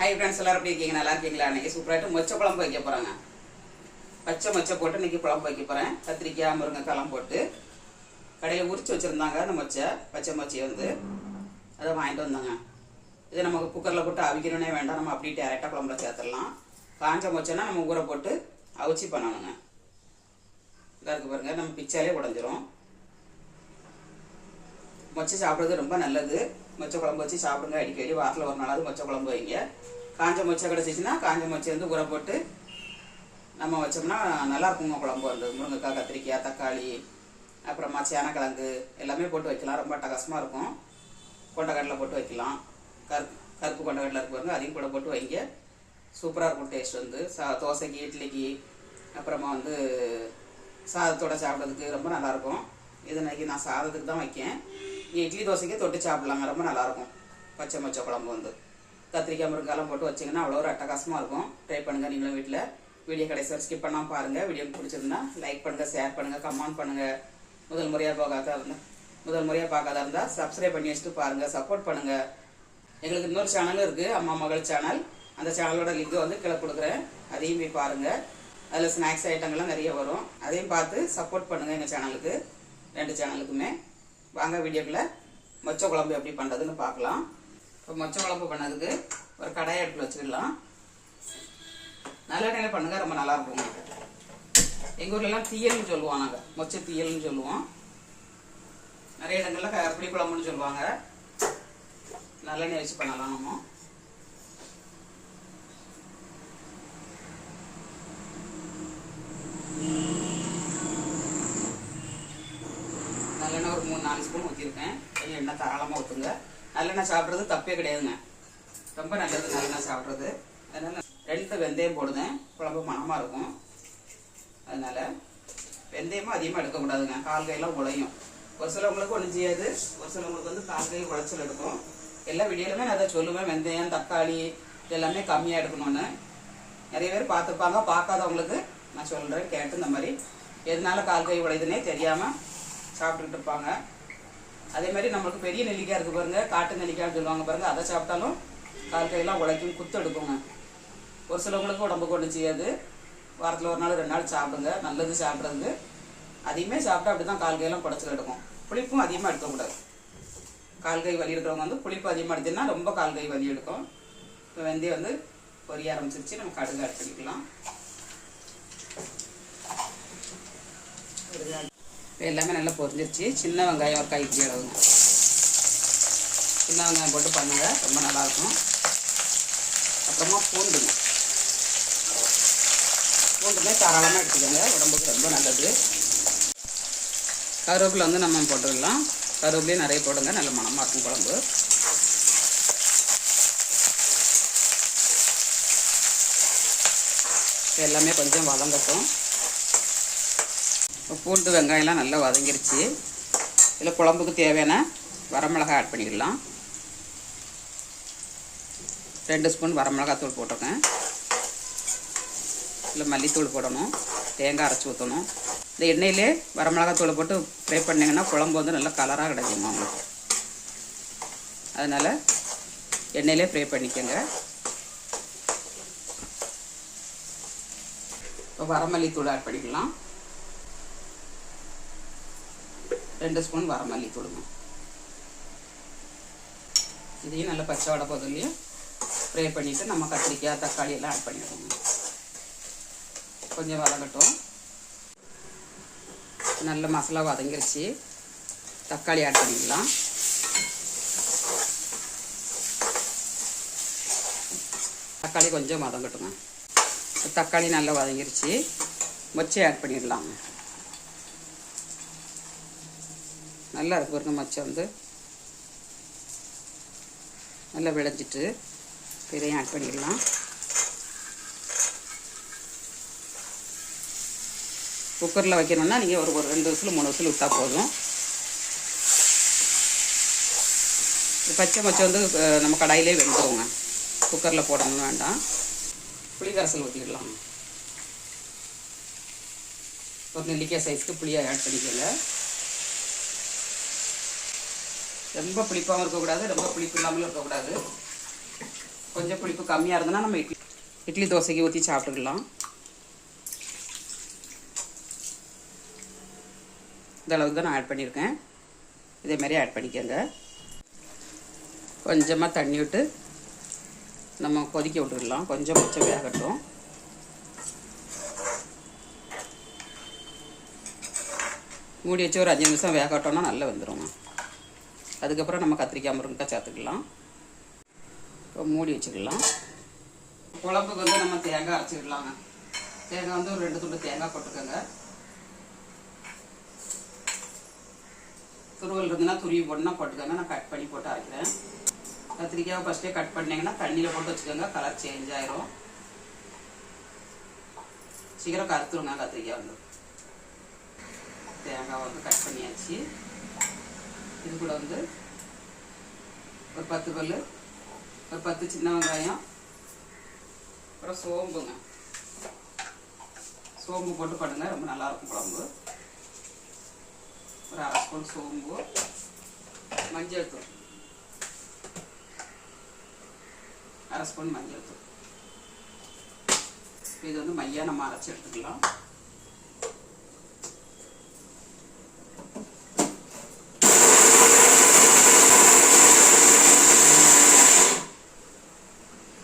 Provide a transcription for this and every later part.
Hi friends எல்லாரும் எப்படி இருக்கீங்க? நல்லா இருக்கீங்களா? இன்றைக்கி சூப்பராகிட்டு மொச்சை குழம்பு வைக்க போகிறாங்க பச்சை மொச்சை போட்டு இன்னைக்கு குழம்பு வைக்க போகிறேன் கத்திரிக்காய் முருங்கைக்காலாம் போட்டு கடையில் உரிச்சு வச்சுருந்தாங்க அந்த மொச்சை பச்சை மொச்சையை வந்து. அதை வாங்கிட்டு வந்தாங்க. இதை நமக்கு குக்கரில் போட்டு அவிக்கணுன்னே வேண்டாம். நம்ம அப்படியே டேரெக்டாக குழம்புல சேர்த்துடலாம். காஞ்ச மொச்சைனா நம்ம ஊற போட்டு அவிச்சி பண்ணணுங்க. இதாக இருக்கு பாருங்கள் நம்ம பிச்சாலே உடஞ்சிரும். மொச்சை சாப்பிட்றது ரொம்ப நல்லது. மொச்சை குழம்பு வச்சு சாப்பிடுங்க. அடிக்கடி வாரத்தில் ஒரு நாளாவது மொச்ச குழம்பு வைங்க. காஞ்ச மொச்சை கிடச்சிச்சின்னா காஞ்ச மொச்சை வந்து உரம் போட்டு நம்ம வச்சோம்னா நல்லா இருக்குங்க குழம்பு. வந்து முருங்கைக்காய் கத்திரிக்காய் தக்காளி அப்புறமா சேனக்கிழங்கு எல்லாமே போட்டு வைக்கலாம். ரொம்ப டகசமாக இருக்கும். கொண்டக்கடலை போட்டு வைக்கலாம். கருப்பு கருப்பு கொண்டக்கடலை இருக்கு பாருங்க. அதையும் கூட போட்டு வைங்க. சூப்பராக இருக்கும் டேஸ்ட் வந்து. சா தோசைக்கு இட்லிக்கு அப்புறமா வந்து சாதத்தோட சாப்பிட்றதுக்கு ரொம்ப நல்லாயிருக்கும் இது இன்னைக்கு நான் சாதத்துக்கு தான் வைக்கேன். இட்லி தோசைக்கு தொட்டு சாப்பிட்லாங்க. ரொம்ப நல்லாயிருக்கும். பச்சை மொச்சை குழம்பு வந்து. கத்திரிக்காய் முருங்காலாம் போட்டு வச்சிங்கன்னா அவ்வளோ ஒரு அட்டகாசமாக இருக்கும். ட்ரை பண்ணுங்கள் நீங்களும் வீட்டில் வீடியோ கடைசி வரை ஸ்கிப் பண்ணாமல் பாருங்கள் வீடியோ பிடிச்சிருந்தா லைக் பண்ணுங்கள் ஷேர் பண்ணுங்கள் கமெண்ட் பண்ணுங்கள் முதல் முறையாக போகாத இருந்தால் முதல் முறையாக பார்க்காத இருந்தால் சப்ஸ்கிரைப் பண்ணி வச்சுட்டு பாருங்கள் சப்போர்ட் பண்ணுங்கள் எங்களுக்கு இன்னொரு சேனலும் இருக்குது அம்மா மகள் சேனல் அந்த சேனலோட லிங்க் வந்து கீழே கொடுக்குறேன். அதையும் போய் பாருங்கள் அதில் ஸ்நாக்ஸ் ஐட்டங்கள்லாம் நிறைய வரும். அதையும் பார்த்து சப்போர்ட் பண்ணுங்கள் எங்கள் சேனலுக்கு ரெண்டு சேனலுக்குமே வாங்க வீடியோக்குள்ளே. மொச்சை குழம்பு எப்படி பண்ணுறதுன்னு பார்க்கலாம். இப்போ மொச்சை குழம்பு பண்ணதுக்கு ஒரு கடாயை எடுத்து வச்சுக்கலாம். நல்லெண்ணெயில் பண்ணுங்க ரொம்ப நல்லா இருக்கும் எங்கள் ஊர்லலாம் தீயல்னு சொல்லுவோம் நாங்கள் மொச்சை தீயல்னு சொல்லுவோம். நிறைய இடங்களில் க- புளி குழம்புன்னு சொல்லுவாங்க. நல்லெண்ணெய் வச்சு பண்ணலாம் நம்ம. நல்லெண்ணெய் ஒரு மூணு நாலு ஸ்பூன் ஊற்றிருக்கேன் கொஞ்சம் எண்ணெய் தாராளமாக ஊற்றுங்க நல்லெண்ணெய் சாப்பிட்றது தப்பே கிடையாதுங்க. ரொம்ப நல்லது நல்லெண்ணெய் சாப்பிட்றது. அதனால் ரெண்டு வெந்தயம் போடுதேன். குழம்பு மணமாக இருக்கும். அதனால் வெந்தயமும் அதிகமாக எடுக்கக்கூடாதுங்க கால் கையெல்லாம் உழையும் ஒரு சிலவங்களுக்கு ஒன்றும் செய்யாது. ஒரு சிலவங்களுக்கு வந்து கால் கை உழைச்சல் எடுக்கும். எல்லா வீடியோலுமே நான் அதை சொல்லுவேன். வெந்தயம் தக்காளி இதெல்லாமே கம்மியாக எடுக்கணும்னு. நிறைய பேர் பார்த்துருப்பாங்க பார்க்காதவங்களுக்கு நான் சொல்கிறேன் கேட்டு இந்த மாதிரி. எதனால கால் கை உழையுதுன்னே தெரியாமல் சாப்பிட்டுக்கிட்டு இருப்பாங்க. அதே மாதிரி நம்மளுக்கு பெரிய நெல்லிக்காய் இருக்குது பாருங்கள் காட்டு நெல்லிக்காய்னு சொல்லுவாங்க பாருங்கள் அதை சாப்பிட்டாலும் கால் கையெல்லாம் உழைக்கும் குத்து எடுக்குங்க. ஒரு சிலவங்களுக்கு உடம்புக்கு ஒன்றும் செய்யாது. வாரத்தில் ஒரு நாள் ரெண்டு நாள் சாப்பிடுங்க நல்லது சாப்பிட்றது. அதிகமாக சாப்பிட்டா அப்படி தான் கால் கையெல்லாம் குடைச்சல் எடுக்கும். புளிப்பும் அதிகமாக எடுக்கக்கூடாது. கால் கை வலி எடுக்கிறவங்க வந்து புளிப்பு அதிகமாக எடுத்தீங்கன்னா ரொம்ப கால் கை வலி எடுக்கும். இப்போ வெந்தயம் வந்து பொரிய ஆரம்பிச்சிருச்சு நம்ம கடுகு ஆட் பண்ணிக்கலாம். இப்போ எல்லாமே நல்லா பொரிஞ்சிருச்சு. சின்ன வெங்காயம் ஒரு கைப்பிடி அளவுங்க சின்ன வெங்காயம் போட்டு பண்ணுங்கள் ரொம்ப நல்லாயிருக்கும் அப்புறமா பூண்டுங்க பூண்டுமே தாராளமாக எடுத்துக்கோங்க. உடம்புக்கு ரொம்ப நல்லது. கருவேப்பிலை வந்து நம்ம போட்டுக்கலாம் கருவேப்பிலையும் நிறைய போடுங்க. நல்ல மணமாக இருக்கும் குழம்பு. எல்லாமே கொஞ்சம் வதங்கட்டும். இப்போ பூண்டு வெங்காயம்லாம் நல்லா வதங்கிருச்சு. இதில் குழம்புக்கு தேவையான வரமிளகாய் ஆட் பண்ணிக்கலாம் ரெண்டு ஸ்பூன் வரமிளகாத்தூள் போட்டிருக்கேன். இதில் மல்லித்தூள் போடணும். தேங்காய் அரைச்சி ஊற்றணும். இந்த எண்ணெயிலே வரமிளகாத்தூளை போட்டு ஃப்ரை பண்ணிங்கன்னா குழம்பு வந்து நல்லா கலராக கிடைக்குமா உங்களுக்கு. அதனால் எண்ணெயிலே ஃப்ரை பண்ணிக்கோங்க. இப்போ வரமல்லித்தூள் ஆட் பண்ணிக்கலாம். ரெண்டு ஸ்பூன் வரமல்லி கொடுங்க இதையும் நல்லா பச்சை வடை போதுலையும் ஃப்ரை பண்ணிவிட்டு நம்ம கத்திரிக்காய் தக்காளி எல்லாம் ஆட் பண்ணிடுவோங்க கொஞ்சம் வதங்கட்டும். நல்ல மசாலா வதங்கிருச்சு. தக்காளி ஆட் பண்ணிக்கலாம். தக்காளி கொஞ்சம் வதங்கட்டுங்க தக்காளி நல்லா வதங்கிருச்சு. மொச்சை ஆட் பண்ணிடலாங்க நல்லா இருக்கு பாருங்க மச்சம் வந்து. நல்லா விளைஞ்சிட்டு இதையும் ஆட் பண்ணிடலாம். குக்கரில் வைக்கணும்னா நீங்கள் ஒரு ஒரு ரெண்டு விசில் மூணு விசில் விட்டால் போதும். பச்சை மச்சம் வந்து நம்ம கடாயிலே வெந்துடுவோங்க குக்கரில் போடணும்னு வேண்டாம். புளி ஊற்றிடலாம் ஒரு நெல்லிக்காய் சைஸ்க்கு புளியை ஆட் பண்ணிக்கல ரொம்ப புளிப்பாகவும் இருக்கக்கூடாது ரொம்ப புளிப்பு இல்லாமலும் இருக்கக்கூடாது. கொஞ்சம் புளிப்பு கம்மியாக இருந்ததுன்னா நம்ம இட்லி இட்லி தோசைக்கு ஊற்றி சாப்பிட்டுக்கலாம். இந்த அளவுக்கு தான் நான் ஆட் பண்ணியிருக்கேன். இதே ஆட் பண்ணிக்கோங்க. கொஞ்சமாக தண்ணி விட்டு நம்ம கொதிக்க விட்டுடலாம். கொஞ்சம் பச்சை வேகட்டும். மூடி வச்சு ஒரு அஞ்சு நிமிஷம் வேகட்டோன்னா நல்லா வெந்துருங்க. அதுக்கப்புறம் நம்ம கத்திரிக்காய் முருங்கைக்காய் சேர்த்துக்கலாம். இப்போ மூடி வச்சுக்கலாம். குழம்புக்கு வந்து நம்ம தேங்காய் அரைச்சிக்கலாங்க தேங்காய் வந்து ஒரு ரெண்டு துண்டு தேங்காய் போட்டுக்கோங்க. துருவல் இருந்துன்னா துருவி போட்டுனா போட்டுக்கோங்க. நான் கட் பண்ணி போட்டு அரைக்கிறேன். கத்திரிக்காய் ஃபஸ்ட்டே கட் பண்ணிங்கன்னா தண்ணியில் போட்டு வச்சுக்கோங்க. கலர் சேஞ்ச் ஆயிரும். சீக்கிரம் கருத்துருங்க கத்திரிக்காய் வந்து. தேங்காய் வந்து கட் பண்ணியாச்சு. இது கூட வந்து ஒரு பத்து பல் ஒரு பத்து சின்ன வெங்காயம் அப்புறம் சோம்புங்க. சோம்பு போட்டு பண்ணுங்க ரொம்ப நல்லாயிருக்கும் குழம்பு. ஒரு அரை ஸ்பூன் சோம்பு மஞ்சள் தூள். அரை ஸ்பூன் மஞ்சள் தூள். இது வந்து மையா நம்ம அரைச்சி எடுத்துக்கலாம்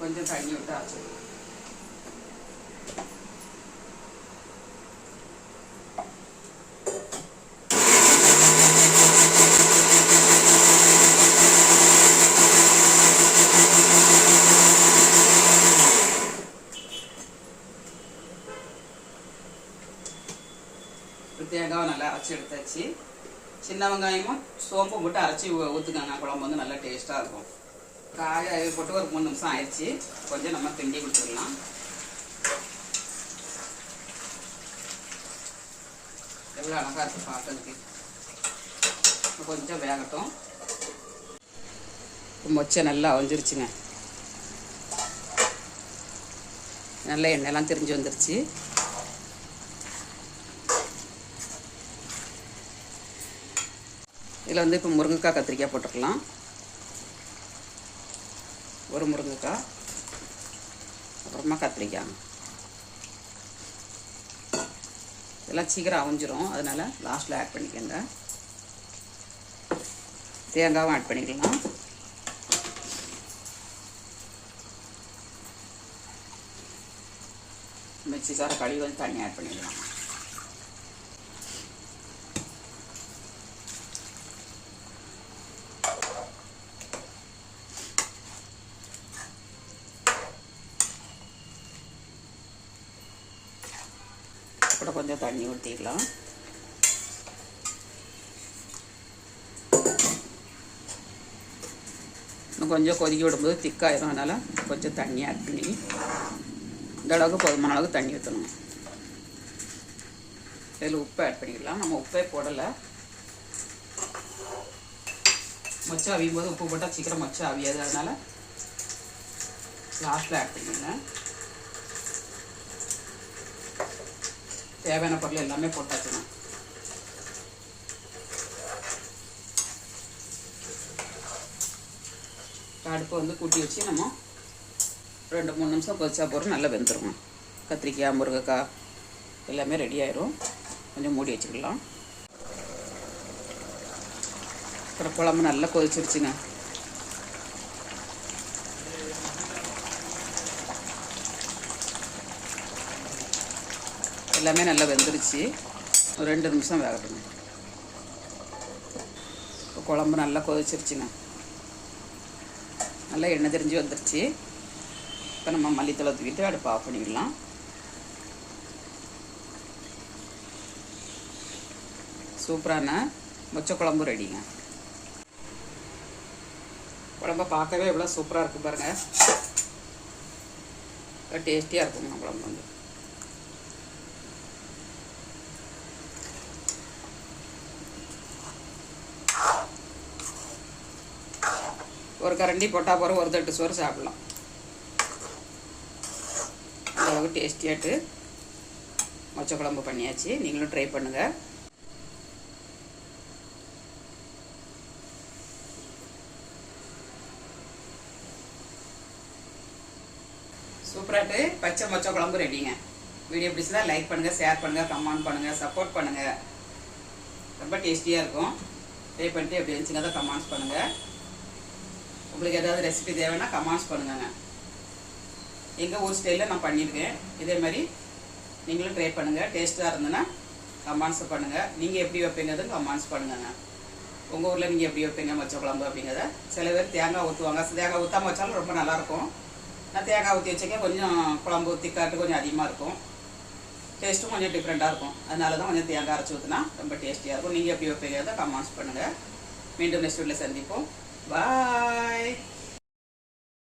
கொஞ்சம் தண்ணி விட்டு அரைச்சிடலாம் தேங்காவை நல்லா அரைச்சி எடுத்தாச்சு. சின்ன வெங்காயமும் சோம்பும் போட்டு அரைச்சி ஊற்றுக்காங்க குழம்பு வந்து நல்லா டேஸ்ட்டாக இருக்கும். காய போட்டு ஒரு மூணு நிமிஷம் ஆயிடுச்சு. கொஞ்சம் நம்ம திண்டி கொடுத்துடலாம். எவ்வளோ அழகாக இருக்குது பார்க்கறதுக்கு கொஞ்சம் வேகட்டும். மொச்சை நல்லா அவஞ்சிருச்சுங்க நல்ல எண்ணெயெல்லாம் தெரிஞ்சு வந்துருச்சு. இதில் வந்து இப்போ முருங்கைக்காய் கத்திரிக்காய் போட்டுக்கலாம். ஒரு முருங்கைக்காய் அப்புறமா கத்திரிக்காய். இதெல்லாம் சீக்கிரம் அவிஞ்சிரும். அதனால் லாஸ்ட்டில் ஆட் பண்ணிக்கோங்க. தேங்காவும் ஆட் பண்ணிக்கலாம். மிக்சி சார கழுவி வந்து தண்ணி ஆட் பண்ணிக்கலாம். கூட கொஞ்சம் தண்ணி ஊற்றிக்கலாம் இன்னும் கொஞ்சம் கொதிக்க விடும்போது திக்காயிரும். அதனால் கொஞ்சம் தண்ணி ஆட் பண்ணி இந்த அளவுக்கு போதுமான அளவுக்கு தண்ணி ஊற்றணும் இதில் உப்பு ஆட் பண்ணிக்கலாம். நம்ம உப்பே போடலை. மொச்சை அவியும் போது உப்பு போட்டால் சீக்கிரம் மொச்சை அவியாது. அதனால் லாஸ்ட்டில் ஆட் பண்ணிடுங்க. தேவையான பொருள் எல்லாமே போட்டாச்சுங்க. அடுப்பை வந்து கூட்டி வச்சு நம்ம ரெண்டு மூணு நிமிஷம் கொதிச்சா போகிறோம் நல்லா வெந்துடும் கத்திரிக்காய் முருங்கைக்காய் எல்லாமே ரெடி ஆயிரும். கொஞ்சம் மூடி வச்சுக்கலாம். அப்புறம் குழம்பு நல்லா கொதிச்சிருச்சுங்க. எல்லாமே நல்லா வெந்துருச்சு. ஒரு ரெண்டு நிமிஷம் வேகட்டுங்க. இப்போ குழம்பு நல்லா கொதிச்சிருச்சுங்க. நல்லா எண்ணெய் தெரிஞ்சு வந்துருச்சு. இப்போ நம்ம மல்லித்தலை தூக்கிட்டு அடுப்பு ஆஃப் பண்ணிடலாம். சூப்பரான மொச்ச குழம்பு ரெடிங்க. குழம்ப பார்க்கவே எவ்வளோ சூப்பராக இருக்குது பாருங்கள் டேஸ்டியாக இருக்குங்க குழம்பு வந்து. கரண்டி போட்டால் போகிற ஒரு தட்டு சோறு சாப்பிட்லாம். அளவுக்கு டேஸ்டியாட்டு மொச்சை குழம்பு பண்ணியாச்சு. நீங்களும் ட்ரை பண்ணுங்கள் சூப்பராட்டு. பச்சை மொச்சை குழம்பு ரெடிங்க வீடியோ பிடிச்சதா லைக் பண்ணுங்கள் ஷேர் பண்ணுங்கள் கமெண்ட் பண்ணுங்கள் சப்போர்ட் பண்ணுங்கள் ரொம்ப டேஸ்டியாக இருக்கும். ட்ரை பண்ணிட்டு எப்படி இருந்துச்சுங்க தான் கமெண்ட்ஸ் பண்ணுங்கள் உங்களுக்கு ஏதாவது ரெசிபி தேவைன்னா கமெண்ட்ஸ் பண்ணுங்கங்க. எங்கள் ஊர் ஸ்டைலில் நான் பண்ணியிருக்கேன். இதே மாதிரி நீங்களும் ட்ரை பண்ணுங்கள் டேஸ்ட்டாக இருந்ததுன்னா கமெண்ட்ஸ் பண்ணுங்கள் நீங்கள் எப்படி வைப்பீங்கிறது கமெண்ட்ஸ் பண்ணுங்கங்க. உங்கள் ஊரில் நீங்கள் எப்படி வைப்பீங்க மச்ச குழம்பு அப்படிங்கிறத? சில பேர் தேங்காய் ஊற்றுவாங்க தேங்காய் ஊற்றாம வச்சாலும் ரொம்ப நல்லாயிருக்கும். நான் தேங்காய் ஊற்றி வச்சுக்க கொஞ்சம் குழம்பு திக்காட்டு கொஞ்சம் அதிகமாக இருக்கும். டேஸ்ட்டும் கொஞ்சம் டிஃப்ரெண்ட்டாக இருக்கும். அதனால தான் கொஞ்சம் தேங்காய் அரைச்சி ஊற்றினா ரொம்ப டேஸ்டியாக இருக்கும். நீங்கள் எப்படி வைப்பீங்கிறத கமெண்ட்ஸ் பண்ணுங்கள் மீண்டும் நெக்ஸ்ட் வீட்டில் சந்திப்போம். பாய்